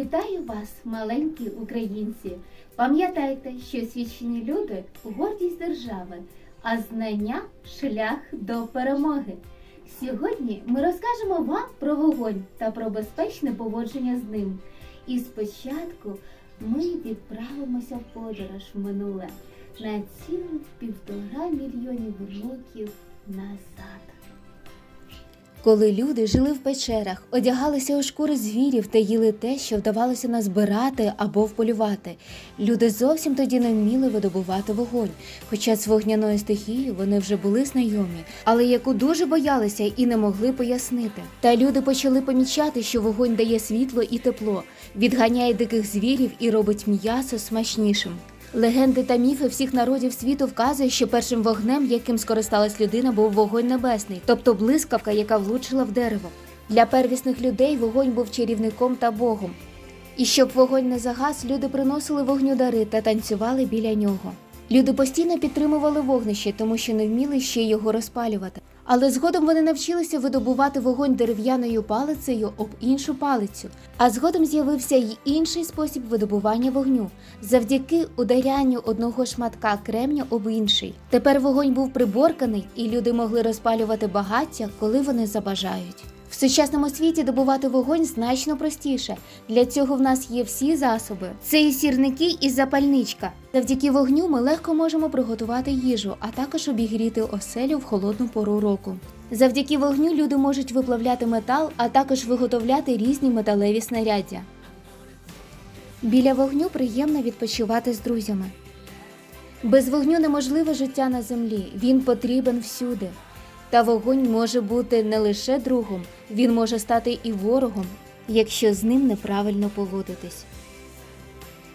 Вітаю вас, маленькі українці. Пам'ятайте, що свідчені люди гордість держави, а знання шлях до перемоги. Сьогодні ми розкажемо вам про вогонь та про безпечне поводження з ним. І спочатку ми відправимося в подорож в минуле на цілих півтора мільйонів років назад. Коли люди жили в печерах, одягалися у шкури звірів та їли те, що вдавалося назбирати або вполювати, люди зовсім тоді не вміли видобувати вогонь, хоча з вогняною стихією вони вже були знайомі, але яку дуже боялися і не могли пояснити. Та люди почали помічати, що вогонь дає світло і тепло, відганяє диких звірів і робить м'ясо смачнішим. Легенди та міфи всіх народів світу вказують, що першим вогнем, яким скористалась людина, був вогонь небесний, тобто блискавка, яка влучила в дерево. Для первісних людей вогонь був чарівником та богом. І щоб вогонь не загас, люди приносили вогню дари та танцювали біля нього. Люди постійно підтримували вогнище, тому що не вміли ще його розпалювати. Але згодом вони навчилися видобувати вогонь дерев'яною палицею об іншу палицю. А згодом з'явився й інший спосіб видобування вогню завдяки ударянню одного шматка кремню об інший. Тепер вогонь був приборканий, і люди могли розпалювати багаття, коли вони забажають. В сучасному світі добувати вогонь значно простіше. Для цього в нас є всі засоби. Це і сірники, і запальничка. Завдяки вогню ми легко можемо приготувати їжу, а також обігріти оселю в холодну пору року. Завдяки вогню люди можуть виплавляти метал, а також виготовляти різні металеві снаряддя. Біля вогню приємно відпочивати з друзями. Без вогню неможливе життя на землі, він потрібен всюди. Та вогонь може бути не лише другом, він може стати і ворогом, якщо з ним неправильно поводитись.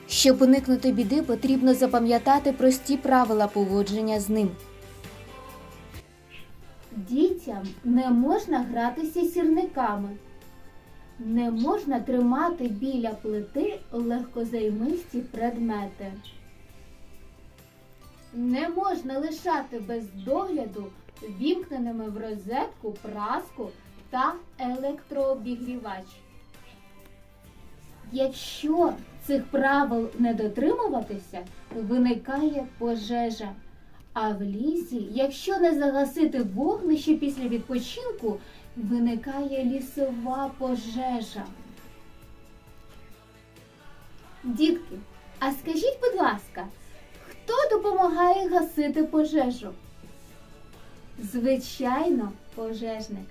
Щоб уникнути біди, потрібно запам'ятати прості правила поводження з ним. Дітям не можна гратися сірниками. Не можна тримати біля плити легкозаймисті предмети. Не можна лишати без догляду вімкненими в розетку праску та електрообігрівач. Якщо цих правил не дотримуватися, виникає пожежа. А в лісі, якщо не загасити вогнище після відпочинку, виникає лісова пожежа. Дітки, а скажіть, будь ласка, хто допомагає гасити пожежу? Звичайно, пожежник.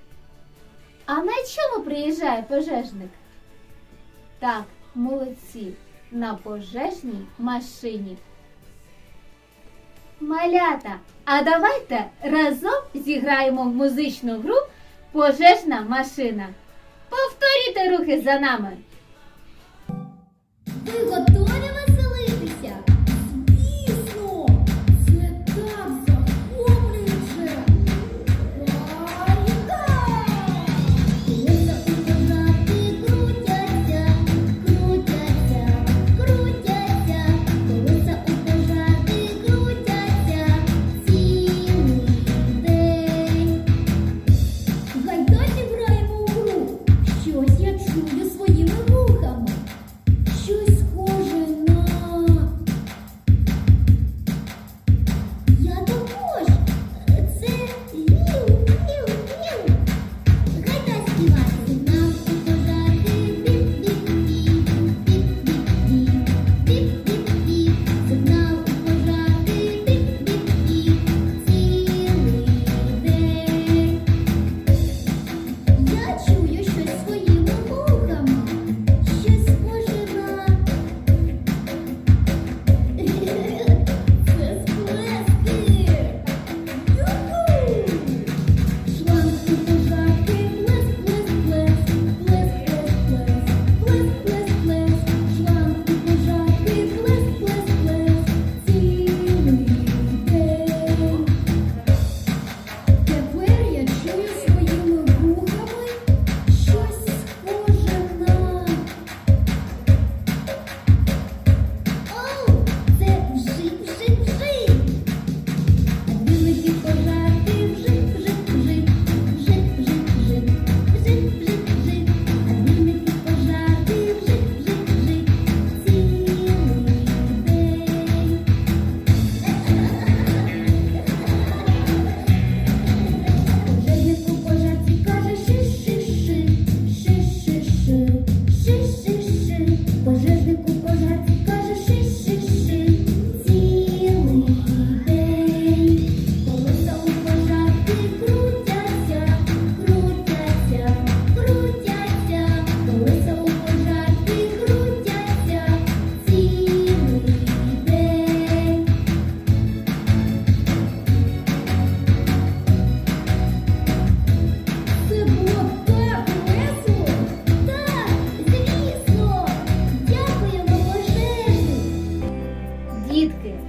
А на чому приїжджає пожежник? Так, молодці, на пожежній машині. Малята, а давайте разом зіграємо в музичну гру Пожежна машина. Повторюйте рухи за нами. Ви готові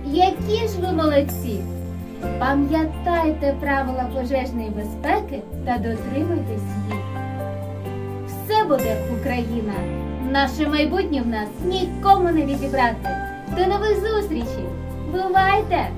які ж ви молодці! Пам'ятайте правила пожежної безпеки та дотримуйтесь їх. Все буде Україна! Наше майбутнє в нас нікому не відібрати. До нових зустрічей! Бувайте!